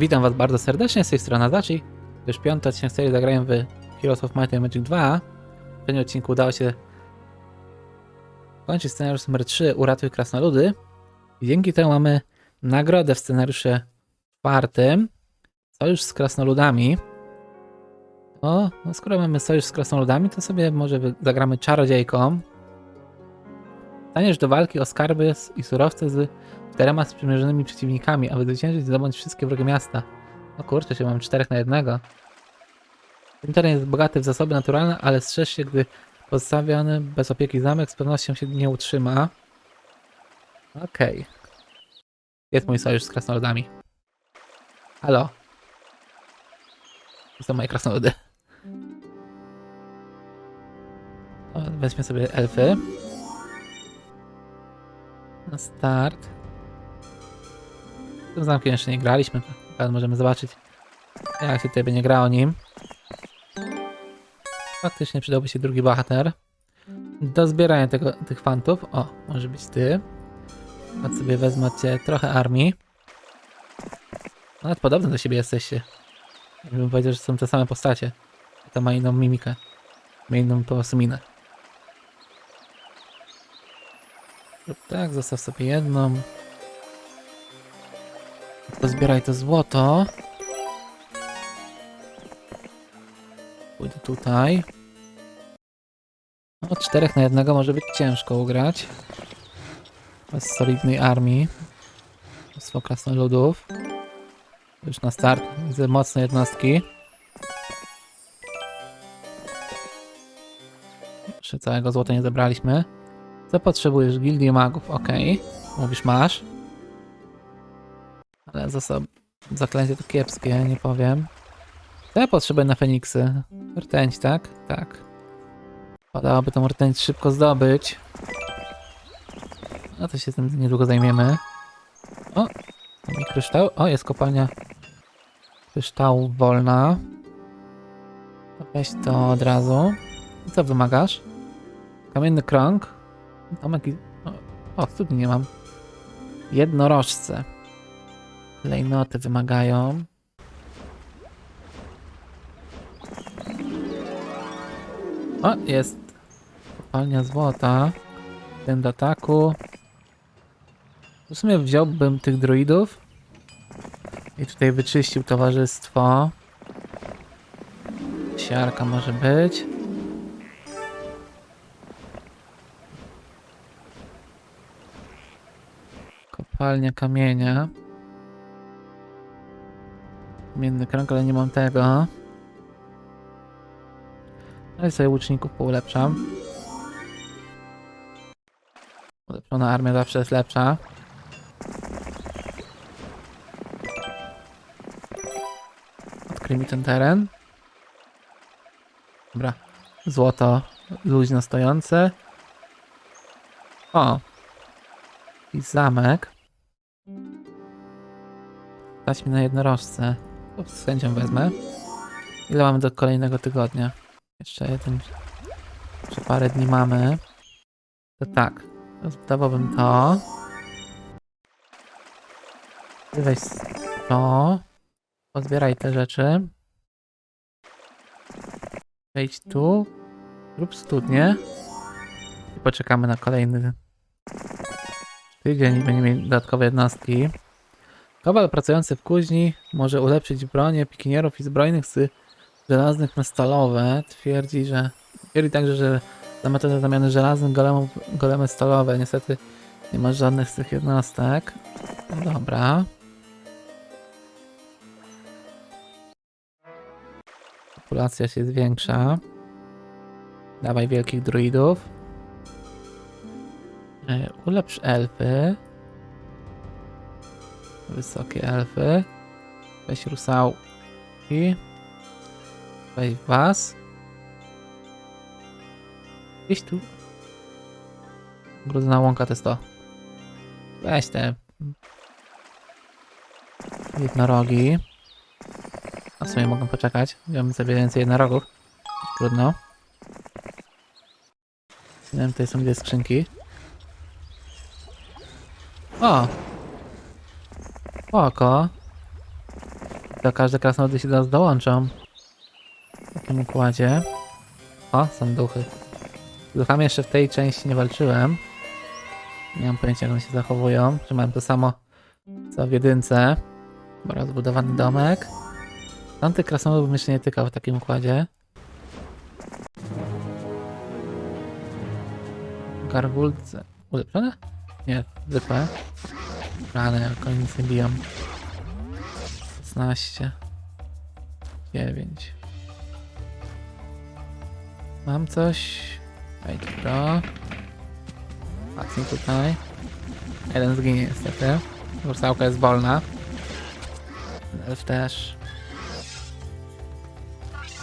Witam was bardzo serdecznie, z tej strony. To już piąty odcinek serii zagrałem w Heroes of Might and Magic 2. W poprzednim odcinku udało się kończyć scenariusz numer 3 Uratuj Krasnoludy. Dzięki temu mamy nagrodę w scenariuszu czwartym Sojusz z Krasnoludami. O, no skoro mamy sojusz z krasnoludami, to sobie może zagramy czarodziejką. Staniesz do walki o skarby i surowce z czterema sprzymierzonymi przeciwnikami, aby zwyciężyć i zdobyć wszystkie wrogie miasta. O kurczę, się mam czterech na jednego. Ten teren jest bogaty w zasoby naturalne, ale strzeż się, gdy pozostawiony bez opieki zamek z pewnością się nie utrzyma. Okej. Jest mój sojusz z krasnoludami. Halo. To są moje krasnoludy. O, Weźmy sobie elfy. Na start. Z tym zamkiem jeszcze nie graliśmy, ale możemy zobaczyć jak się tutaj będzie grało nim. Faktycznie przydałby się drugi bohater. Do zbierania tego, tych fantów. O, może być ty. A sobie wezmę cię trochę armii. Nawet podobne do siebie jesteście. Bym powiedział, że są te same postacie. To ma inną mimikę. Ma inną po prostu minę. Tak, zostaw sobie jedną. Pozbieraj to złoto. Pójdę tutaj. Od czterech na jednego może być ciężko ugrać. Bez solidnej armii. Mnóstwo krasnoludów. Już na start. Widzę mocne jednostki. Jeszcze całego złota nie zebraliśmy. Co potrzebujesz? Gildii magów, ok. Mówisz masz. Ale zasób zaklęcie to kiepskie, nie powiem. Co ja potrzebuję na Feniksy? Rtęć, tak? Tak. Padałoby tą rtęć szybko zdobyć. No to się tym niedługo zajmiemy. O! I kryształ. O, jest kopalnia kryształu wolna. To Weź to od razu. Co wymagasz? Kamienny krąg. Domek i... O, o studni nie mam. Jednorożce. Klejnoty wymagają. O, jest kopalnia złota. Ten do ataku. W sumie wziąłbym tych druidów. I tutaj wyczyścił towarzystwo. Siarka może być. Kopalnia kamienia. Kamienny krąg, ale nie mam tego. Ale sobie łuczników poulepszam. Ulepszona armia zawsze jest lepsza. Odkryj mi ten teren. Dobra. Złoto luźno stojące. O! I zamek. Dać mi na jednorożce. To Z chęcią wezmę. Ile mamy do kolejnego tygodnia? Jeszcze jeden. Jeszcze parę dni mamy. To tak. Zdawałbym to. Weź to. Pozbieraj te rzeczy. Wejdź tu. Rób studnię. I poczekamy na kolejny tydzień będziemy mieli dodatkowe jednostki. Kowal pracujący w kuźni może ulepszyć bronię pikinierów i zbrojnych z żelaznych na stalowe. Twierdzi, że... Twierdzi także, że za metodę zamiany żelaznych golemów, golemy stalowe. Niestety nie ma żadnych z tych jednostek. No Dobra. Populacja się zwiększa. Dawaj wielkich druidów. E, Ulepsz elfy. Wysokie elfy. Weź rusałki. Weź was. Gdzieś tu. Brudna łąka to jest to. Weź te jednorogi. A w sumie mogę poczekać. Wziąłem sobie więcej jednorogów. Trudno. Nie wiem, tutaj są dwie skrzynki. O! Oko. To każde krasnoludy się do nas dołączą. W takim układzie. O, są duchy. Z duchami jeszcze w tej części nie walczyłem. Nie mam pojęcia jak one się zachowują. Czy to samo co w jedynce. Dobra, zbudowany domek. Tamtych krasnoludów bym jeszcze nie tykał w takim układzie. Gargulce. Ulepszone? Nie, zwykłe. Rany, jak oni nic nie biją. 16. 9. Mam coś. Wejdź to. Patrzmy tutaj. Jeden zginie niestety. Rusałka jest wolna. Elf też.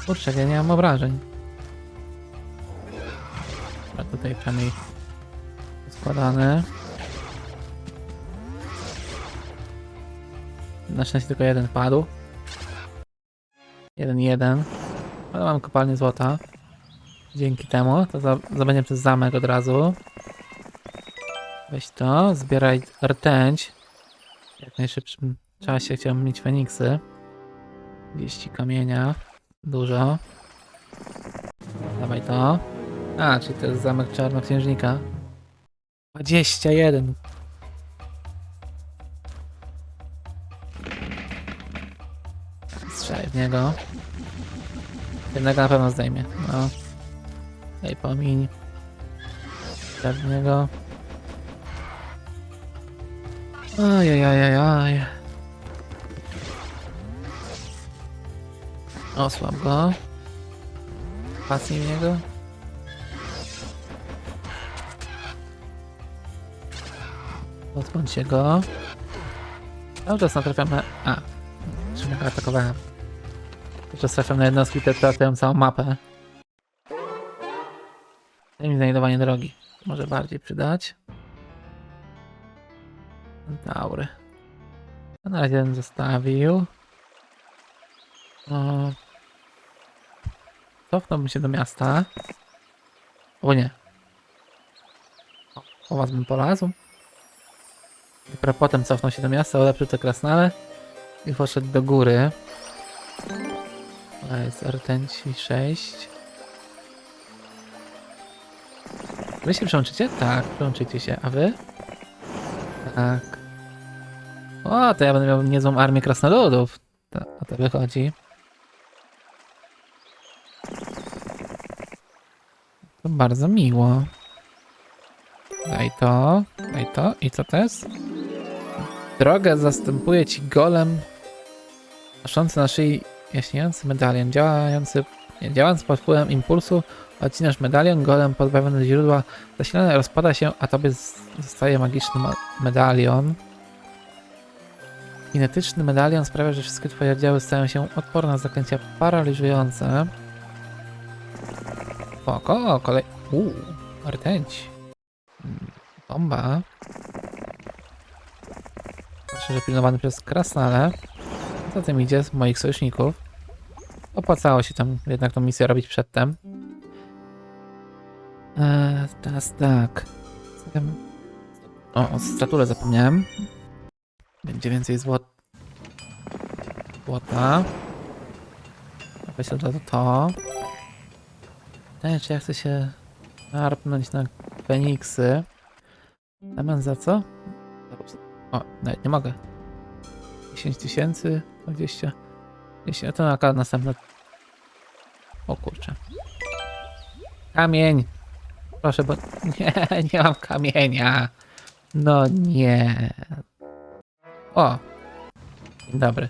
Kurczę, ja nie mam obrażeń. A tutaj przynajmniej składany. Na szczęście tylko jeden padł. Jeden, jeden. Ale mam kopalnię złota. Dzięki temu to za, zabędziemy przez zamek od razu. Weź to, zbieraj rtęć. W jak najszybszym czasie chciałbym mieć Feniksy. 30 kamienia. Dużo. Dawaj to. A, czyli to jest zamek czarnoksiężnika. 21. Niego. Jednego na pewno zdejmie. No. Daj pomiń. Strzel w niego. Ajajajajaj. Osłab go. Pasnij w niego. Odbądź się go. Cały czas natrafiam na... A. Czym ja go atakowałem? Czas trafiam na jednostki, te tratują całą mapę. Mi znajdowanie drogi. Może bardziej przydać. Daury. Na razie bym zostawił. O... Cofnąłbym się do miasta. O nie. O, po was bym polazł. Dopiero potem cofnął się do miasta, ulepszył te krasnale i poszedł do góry. To jest rtęci 6. Wy się przyłączycie? Tak, przyłączycie się. A wy? Tak. O, to ja będę miał niezłą armię krasnoludów. To, o to wychodzi. To bardzo miło. Daj to, daj to. I co to jest? Drogę zastępuje ci golem noszący na szyi jaśniejący medalion. Działający, działając pod wpływem impulsu odcinasz medalion, golem podbawiony do źródła zasilany rozpada się, a tobie zostaje magiczny ma- medalion. Kinetyczny medalion sprawia, że wszystkie twoje oddziały stają się odporne na zaklęcia paraliżujące. Spoko, kolej... Uuu, rtęć. Bomba. Proszę, że pilnowany przez krasnale. Co tym idzie z moich sojuszników? Opłacało się tam jednak tą misję robić przedtem. Eee, teraz tak. O, o statule zapomniałem. Będzie więcej złot... złota. Weź od razu to. Pytanie, czy ja chcę się narpnąć na Feniksy. Damian za co? O, nawet nie mogę. 10 tysięcy, 20. 10, to na następne. O kurczę. Kamień! Proszę, bo nie, nie mam kamienia. No nie. O! Dzień dobry.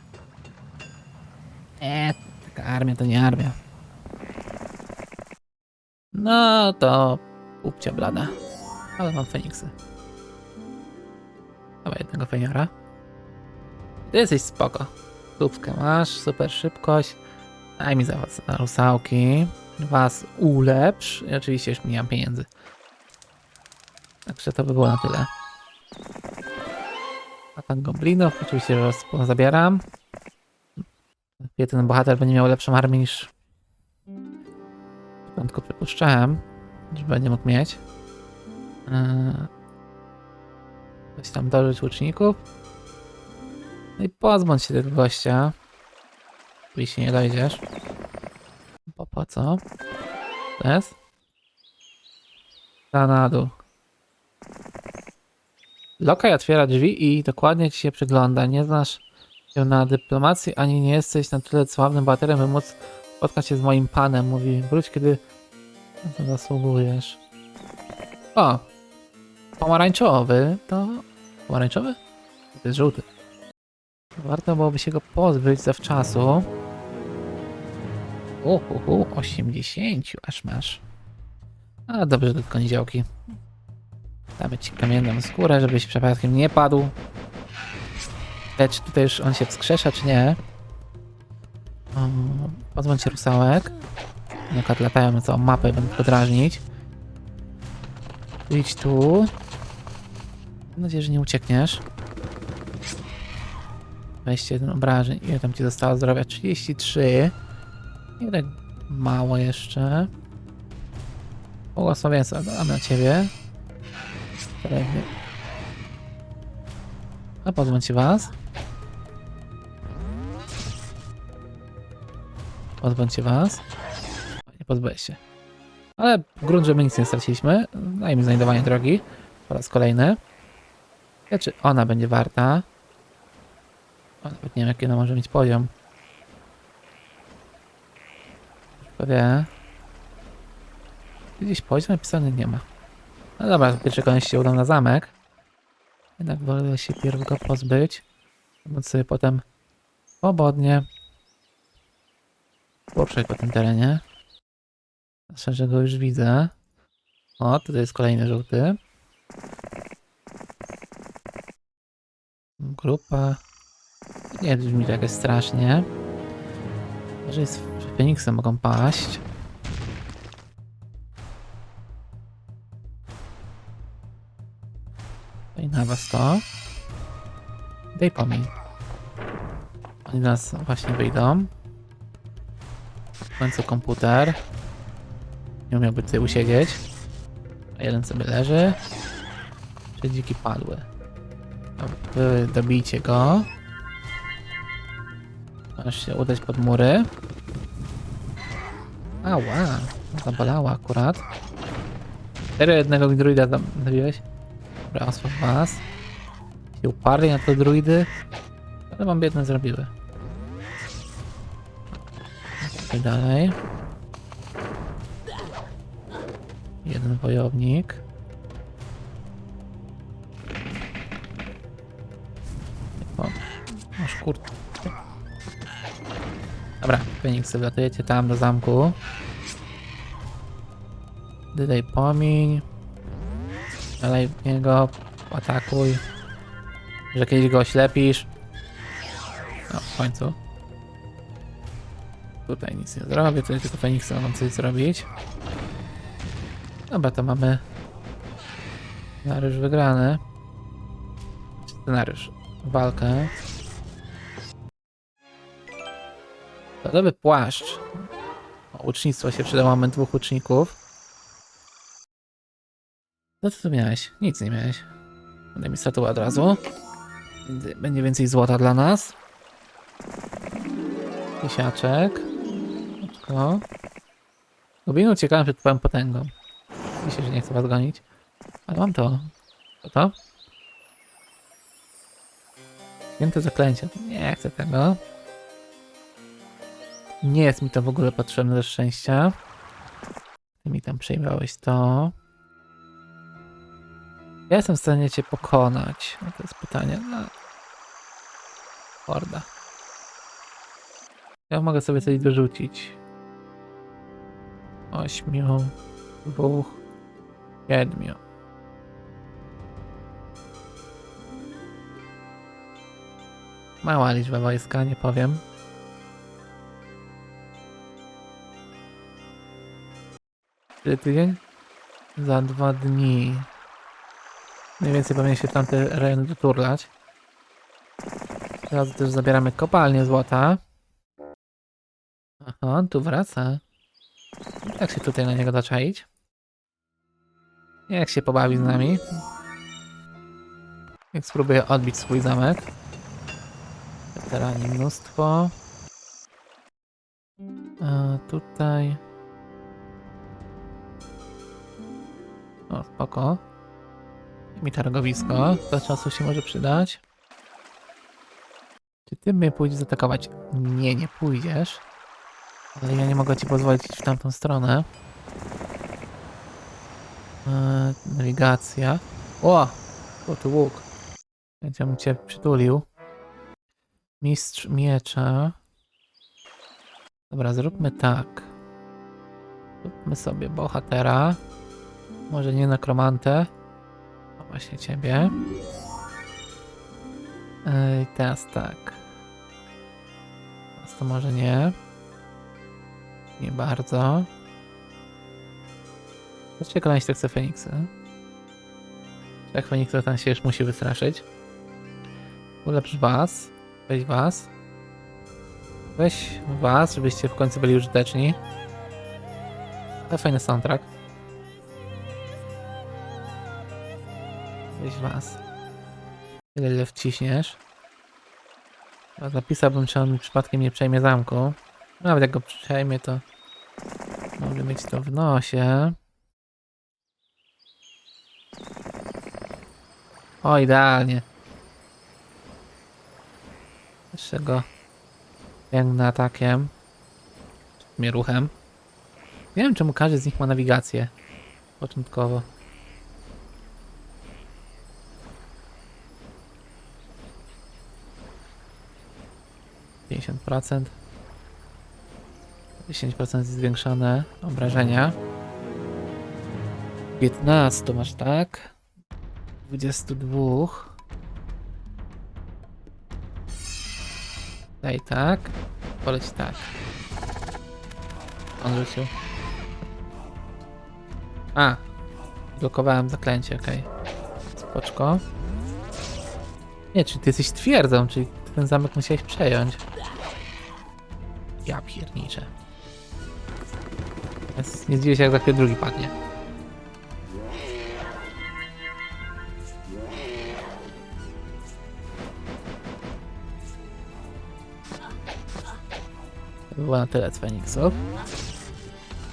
Eee, taka armia to nie armia. No to upcia blada. Ale mam Feniksy. Dawaj jednego Feniora. Ty jesteś spoko. Lubkę masz, super szybkość. Daj mi za was na rusałki. Was ulepsz. I oczywiście już nie pieniędzy. Także to by było na tyle. Atak goblinów. Oczywiście roz- zabieram. Jeden bohater będzie miał lepszą armię niż początku przypuszczałem, że będzie mógł mieć. Eee, Coś tam dożyć łuczników. No i pozbądź się tego gościa. Oczywiście nie dojdziesz. Bo po co? To jest? Ta na dół. Lokaj otwiera drzwi i dokładnie ci się przygląda. Nie znasz się na dyplomacji, ani nie jesteś na tyle sławnym bohaterem, by móc spotkać się z moim panem. Mówi, wróć kiedy to zasługujesz. O! Pomarańczowy to... Pomarańczowy? To jest żółty. Warto byłoby się go pozbyć zawczasu. Uhuhu, 80 aż masz. A dobrze, to tylko niziołki. Damy ci kamienną skórę, żebyś przypadkiem nie padł. Lecz tutaj już on się wskrzesza, czy nie? Um, się rusałek. Przykład latają na całą mapę, będę go drażnić. Idź tu. Mam nadzieję, że nie uciekniesz. 21 obrażeń. Ile tam ci zostało zdrowia? 33. Nie tak mało jeszcze. Błogosławieństwo dam na ciebie. Kolejny. A pozbądźcie was. Pozbądźcie was. Nie pozbyłeś się. Ale grunt, my nic nie straciliśmy. Dajmy znajdowanie drogi. Po raz kolejny. Czy ona będzie warta? Nawet nie wiem, jaki ona może mieć poziom. Prawie. Gdzieś poziom napisany nie ma. No dobra, pierwszy koniec się udał na zamek. Jednak wolę się pierw go pozbyć. Móc sobie potem swobodnie poruszać po tym terenie. Zwłaszcza, że go już widzę. O, tutaj jest kolejny żółty. Grupa. Nie brzmi to jakoś strasznie. Może jest, że Feniksy mogą paść. I na was to. Daj pomiń. Oni do nas właśnie wyjdą. W końcu komputer. Nie umiałby tutaj usiedzieć. A jeden sobie leży. Trzy dziki padły. Dobijcie go. Masz się udać pod mury. Ała, zabolała akurat. Serio jednego druida zabiłeś? Dobra, osłab was. Się uparli na te druidy. Ale wam biedne zrobiły. I dalej. Jeden wojownik. O, masz kurtkę. Dobra, Feniksy, wlatujecie tam do zamku. Dydaj pomiń. Dalej niego, atakuj. Że kiedyś go oślepisz. No, w końcu. Tutaj nic nie zrobię, tutaj tylko Feniksy mogą coś zrobić. Dobra, to mamy scenariusz wygrany. Scenariusz. Walkę. Dodatkowy płaszcz. O, ucznictwo się przyda, mamy dwóch uczników. No co tu miałeś? Nic nie miałeś. Daj mi statuę od razu. Będzie- więcej złota dla nas. Tysiaczek. Oczko. Gobinu uciekałem przed twoją potęgą. Myślę, że nie chcę was gonić. Ale mam to. Co to? Święte zaklęcie. Nie chcę tego. Nie jest mi to w ogóle potrzebne do szczęścia. Ty mi tam przejmowałeś to. Ja jestem w stanie cię pokonać. No to jest pytanie. No. Horda. Ja mogę sobie coś dorzucić. Ośmiu, dwóch, siedmiu. Mała liczba wojska, nie powiem. Który tydzień? Za dwa dni. Mniej więcej powinien się tamte rejony doturlać. Teraz też zabieramy kopalnię złota. Aha, tu wraca. Jak się tutaj na niego zaczaić? Jak się pobawi z nami? Jak spróbuję odbić swój zamek? Weterani mnóstwo. tutaj. O, spoko. Mi targowisko. Do czasu się może przydać. Czy ty mnie pójdziesz zaatakować? Nie, nie pójdziesz. Ale ja nie mogę ci pozwolić iść w tamtą stronę. Eee, nawigacja. O! O, tu łuk. Ja bym cię przytulił. Mistrz miecza. Dobra, zróbmy tak. Zróbmy sobie bohatera. Może nie nekromantę. A właśnie ciebie. Ej, teraz tak. Teraz to może nie. Nie bardzo. Zobaczcie kolejność tak chce Feniksy. Jak Feniks to tam się już musi wystraszyć. Ulepsz was. Weź was. Weź was, żebyście w końcu byli użyteczni. To fajny soundtrack. Was. Ile, ile wciśniesz. Zapisałbym, czy on przypadkiem nie przejmie zamku. Nawet jak go przejmie, to mogę mieć to w nosie. O, idealnie. Jeszcze go pięknym atakiem. Mnie ruchem. Nie wiem, czemu każdy z nich ma nawigację. Początkowo. Pięćdziesiąt procent. 10% zwiększone obrażenia. 15 masz tak. 22. Daj tak. Poleć tak. On rzucił. A. Blokowałem zaklęcie, okej. Spoczko. Nie, czy ty jesteś twierdzą, czyli ten zamek musiałeś przejąć. Ja pierniczę. Nie zdziwię się, jak za chwilę drugi padnie. Było na tyle z Feniksów.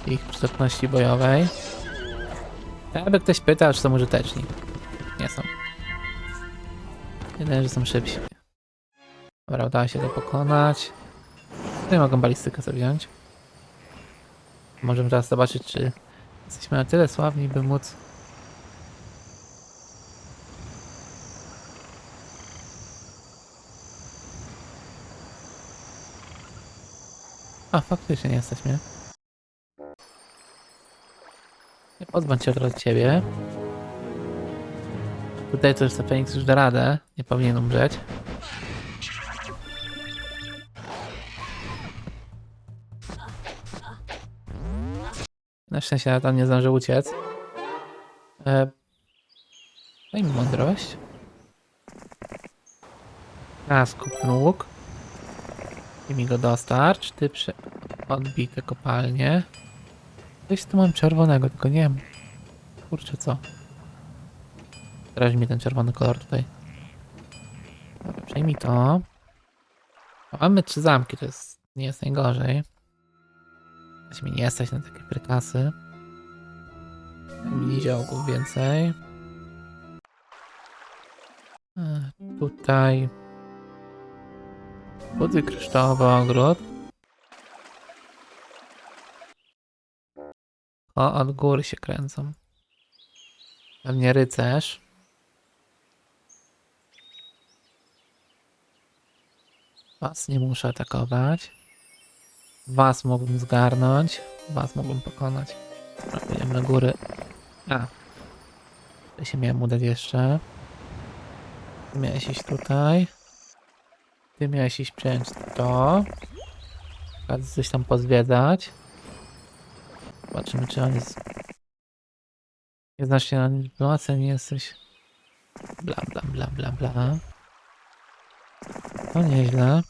Ich przydatności bojowej. Jakby ktoś pytał, czy są użyteczni. Nie są. Jedyne, że są szybsi. Dobra, udało się to pokonać. Tutaj mogą balistykę sobie. Możemy teraz zobaczyć, czy jesteśmy na tyle sławni, by móc A, faktycznie nie jesteśmy. Nie pozbądź się od ciebie. Tutaj już ten Feniks już da radę. Nie powinien umrzeć. Na szczęście on nie zdążył uciec. E... Daj mi mądrość. Skup ten łuk. I mi go dostarcz. Ty przy... Odbij te kopalnie. Coś tu mam czerwonego, tylko nie wiem. Kurczę, co? Drażni mi ten czerwony kolor tutaj. Dobra, przejmij to. Mamy trzy zamki, to jest... nie jest najgorzej. Weźmy nie stać na takie prykasy. Mini ziołków więcej. Tutaj. Budy kryształowy ogród. O, od góry się kręcą. Pewnie rycerz. Was nie muszę atakować. Was mógłbym zgarnąć. Was mógłbym pokonać. Pójdziemy na góry. A. To się miałem udać jeszcze. Ty miałeś iść tutaj. Ty miałeś iść przejąć to. Coś tam pozwiedzać. Zobaczymy, czy on jest... Nie znasz się na dyplomację, nie jesteś... Bla, bla, bla, bla, bla. To nieźle.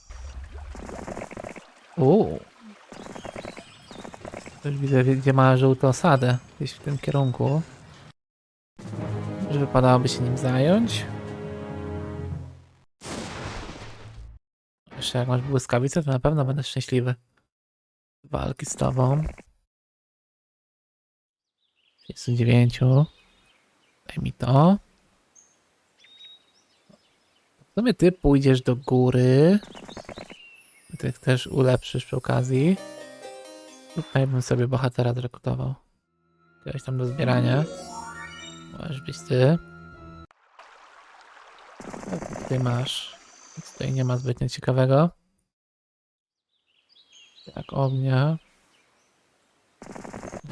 Uuu. Też widzę, gdzie ma żółtą osadę. Gdzieś w tym kierunku. Że wypadałoby się nim zająć. Jeszcze jak masz błyskawicę, to na pewno będę szczęśliwy. walki z tobą. 39. Daj mi to. W sumie ty pójdziesz do góry. Ty też ulepszysz przy okazji. Tutaj bym sobie bohatera zrekrutował. Kogoś tam do zbierania. Możesz być ty. Masz. Nic Tutaj nie ma zbytnio ciekawego. Tak, ognia.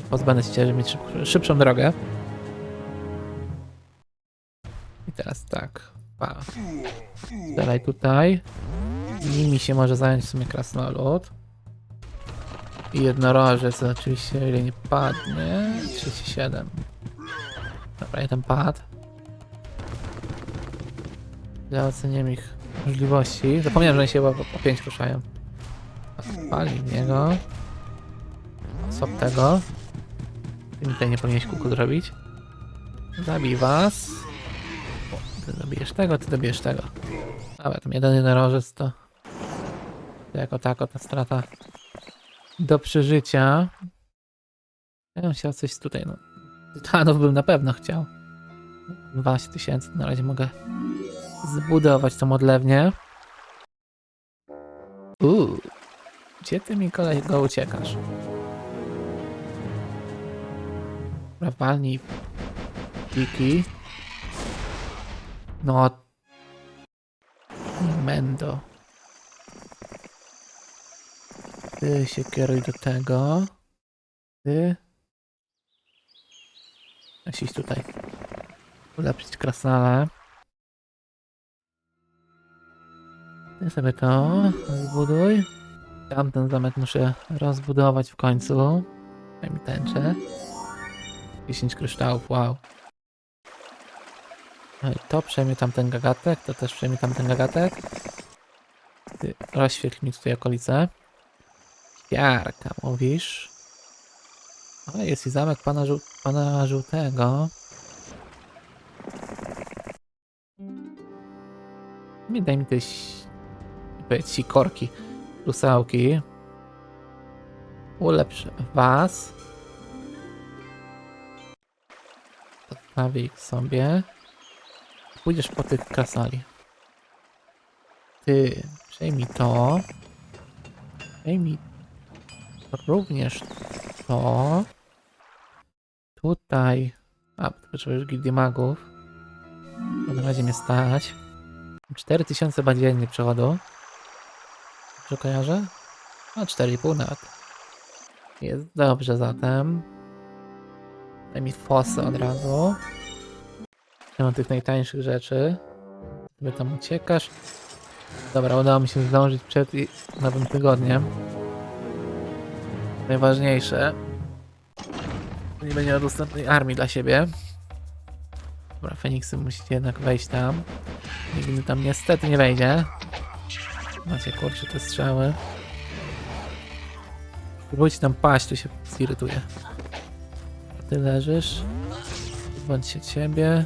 Pozbędę się, żeby mieć szyb, szybszą drogę. I teraz tak. Pa. Dalej tutaj. Nimi się może zająć w sumie krasnolud. I jednorożec oczywiście, o ile nie padnie. 37. Dobra, jeden padł. Ja oceniam ich możliwości. Zapomniałem, że oni się po, po 5 ruszają. Pali w niego. Sop tego. Ty mi tutaj nie powinieneś kuku zrobić. Zabij was. Ty zabijesz tego, ty zabijesz tego. Dobra, tam jeden jednorożec to jako tako ta strata do przeżycia. Ja bym chciał coś tutaj, no. Tytanów bym na pewno chciał. 12 tysięcy, na razie mogę zbudować tą odlewnię. Uuu, gdzie ty mi kolego uciekasz? Dobra, walnij piki. No. Mendo. Ty się kieruj do tego. Ty. Musisz tutaj ulepszyć krasnale. Ty sobie to zbuduj. Tamten zamek muszę rozbudować w końcu. Daj mi tęczę. 10 kryształów, wow. No i to przejmie tamten gagatek, to też przejmie tamten gagatek. Rozświetl mi tutaj okolice. Jarka, mówisz? O, jest i zamek pana, żół pana żółtego. Nie daj mi też powiedz korki, rusałki. Ulepsz was. Zostawię ich sobie. Pójdziesz po tych krasali. Ty, przejmij to. Przejmij również to. Tutaj. A, potrzebujesz gildii magów. To na razie mnie stać. 4000 chyba dziennie przechodu. Dobrze kojarzę? A 4,5 nawet. Jest dobrze zatem. Daj mi fosy od razu. Nie mam tych najtańszych rzeczy. Ty tam uciekasz. Dobra, udało mi się zdążyć przed nowym tygodniem. Najważniejsze. Nie będzie dostępnej armii dla siebie. Dobra, Feniksy musicie jednak wejść tam. Nigdy tam niestety nie wejdzie. Macie kurczę te strzały. Spróbujcie tam paść, to się zirytuje. Ty leżysz. Bądź się ciebie.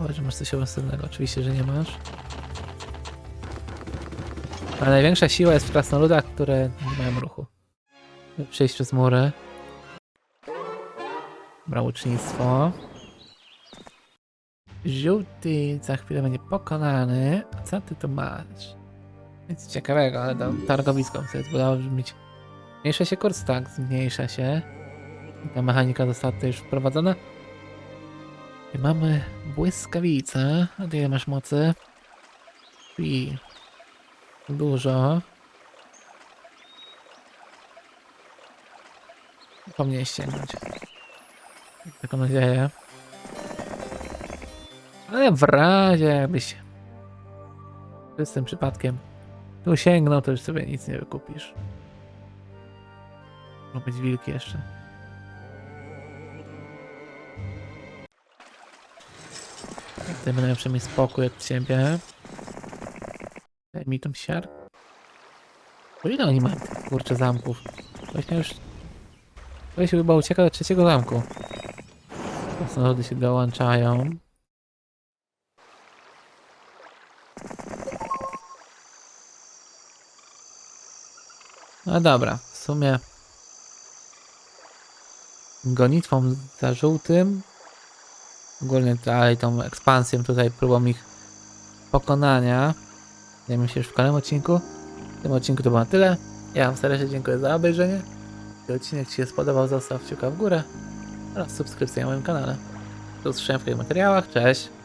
O, że masz coś ofensywnego. Oczywiście, że nie masz. Ale największa siła jest w krasnoludach, które nie mają ruchu. Przejść przez mury. Dobra, ucznictwo. Żółty za chwilę będzie pokonany. A co ty tu masz? Nic ciekawego, ale to targowisko sobie zbudował, żeby mieć... Zmniejsza się kurs, tak, zmniejsza się. Ta mechanika została tutaj już wprowadzona. I mamy błyskawicę. A ty ile masz mocy? I dużo. Powinien sięgnąć. Mam Taką nadzieję. Ale w razie jakbyś z tym przypadkiem tu sięgnął, to już sobie nic nie wykupisz. Mogą być wilki jeszcze. Tutaj będę przynajmniej spokój od ciebie. Daj mi tą siar. Bo ile oni mają kurczę zamków? Właśnie już... Właśnie chyba ucieka do trzeciego zamku. Krasnoludy się dołączają. No dobra, w sumie gonitwą za żółtym, ogólnie dalej tą ekspansją tutaj, próbą ich pokonania. Zajmiemy się już w kolejnym odcinku. W tym odcinku to było na tyle. Ja wam serdecznie dziękuję za obejrzenie. Jeśli odcinek Ci się spodobał, zostaw kciuka w górę oraz subskrypcję na moim kanale. Do usłyszenia w kolejnych materiałach. Cześć!